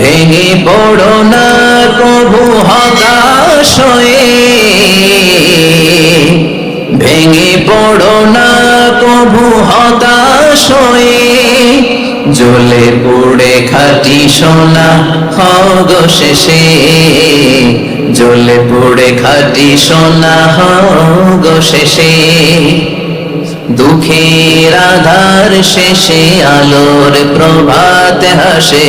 ভেঙে পড়ো না প্রভু হতাশ ভেঙে পড়ো না প্রভু হতাশ জ্বলে পুড়ে খাটি সোনা হগ শেষে জ্বলে পুড়ে খাটি সোনা হগ শেষে দুঃখের আধার শেষে আলোর প্রভাত হাসে।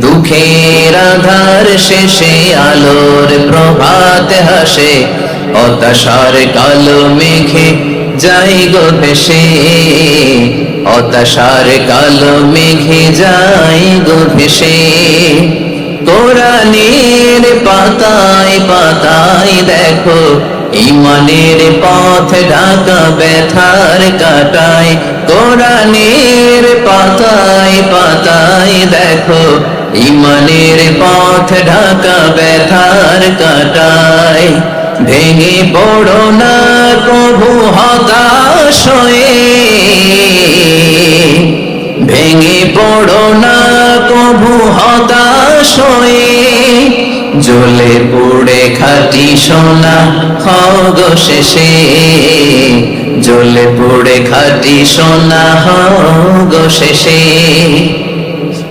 দুঃখের আধার শেষে আলোর প্রভাত হাসে, হতাশার কালো মেঘে যাই গো ভেসে। হতাশার কালো মেঘে যাই গো ভেসে। কোরআনের পাতায় পাতায় দেখো, ইমানের পথ ঢাকা ব্যথার কাটায়। কোরআনের পাতায় পাতায় দেখো ইমানের পথ ঢাকা ব্যথার কাটায়। ভেঙে পড়ো না প্রভু হতাশয়ে ভেঙে পড়ো না প্রভু হতাশ হয়ে। জ্বলে পুড়ে খাটি সোনা হগ শেষে। জ্বলে পুড়ে খাটি সোনা হগ শেষে।